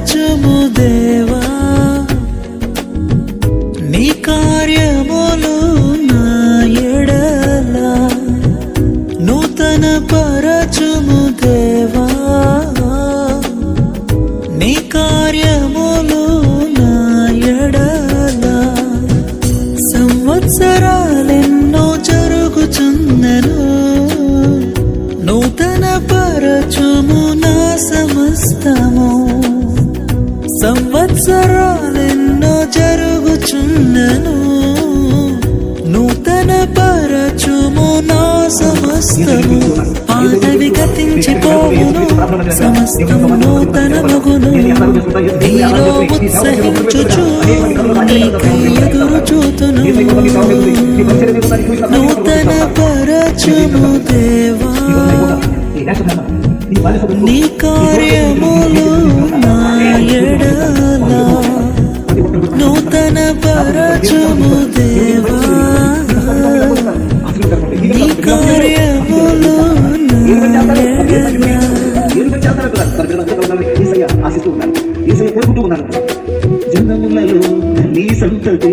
చూము దేవా. నీ కార్యములు నా ఎడల నూతన పరచుము దేవా. నీ కార్యములు నా ఎడల సంవత్సరాలెన్నో జరుగుచున్నను నూతన పరచుము నా సమస్తా సంవత్సరాలెన్నో జరుగుచున్నను. నూతన పరచుము నా సమస్తము. పాతవి గతించిపోవును. సమస్తం నూతన మగును నీలో ఉత్సహించుచు నీకై ఎదురు చూతును నూతన పరచుము దేవా. నీ కార్యములు నా ఎడల నూతన పరచము దేవా. నీ కార్యములు జనములలో నీ సంతతి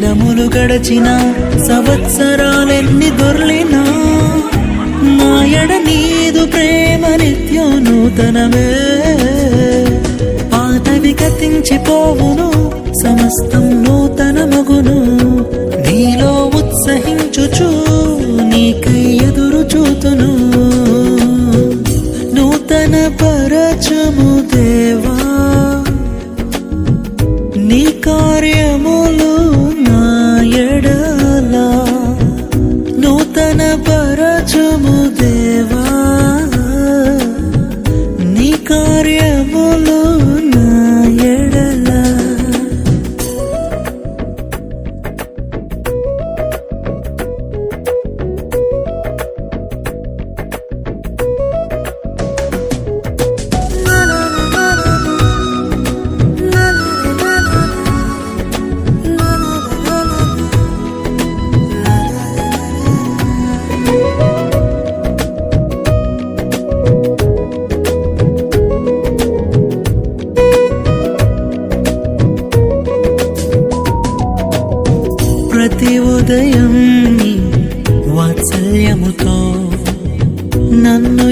దినములు గడచిన సంవత్సరాలెన్ని దొర్లినా మాయడ నీదు ప్రేమ నిత్యం నూతనమే. పాతవి గతించిపోవును సమస్తం నూతన మగును నీలో ఉత్సహించుచు నీకై ఎదురు చూతును. నూతన పరచము దేవా హృదయం వాత్సల్యముతో నన్ను